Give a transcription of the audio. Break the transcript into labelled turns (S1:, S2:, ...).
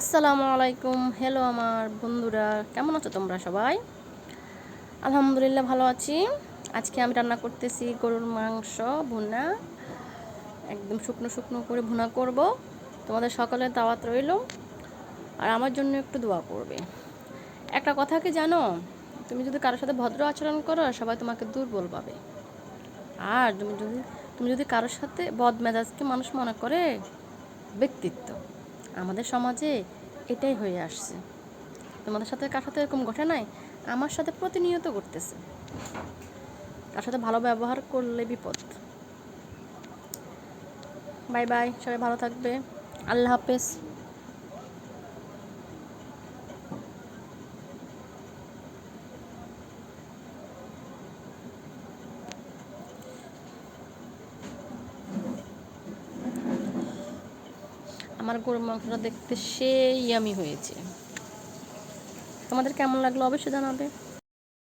S1: আসসালামু আলাইকুম। হ্যালো আমার বন্ধুরা, কেমন আছো তোমরা সবাই? আলহামদুলিল্লাহ ভালো আছি। আজকে আমি রান্না করতেছি গরুর মাংস ভুনা। একদম শুকনো শুকনো করে ভুনা করব। তোমাদের সকালে দাওয়াত রইল। আর আমার জন্য একটু দোয়া করবে। একটা কথা কি জানো? তুমি যদি কারোর সাথে ভদ্র আচরণ করো, সবাই তোমাকে দুর্বল পাবে। আর তুমি যদি তুমি যদি কারোর সাথে বদমেজাজকে মানুষ মনে করে, ব্যক্তিত্ব। আমাদের সমাজে এটাই হয়ে আসছে। তোমাদের সাথে কার সাথে এরকম ঘটে নাই? আমার সাথে প্রতিনিয়ত ঘটতেছে। কার সাথে ভালো ব্যবহার করলে বিপদ। বাই বাই, সবাই ভালো থাকবে। আল্লাহ হাফেজ। আমার গরুর মাংসটা দেখতে সেই আমি হয়েছে। তোমাদের কেমন লাগল অবশ্যই জানাবে।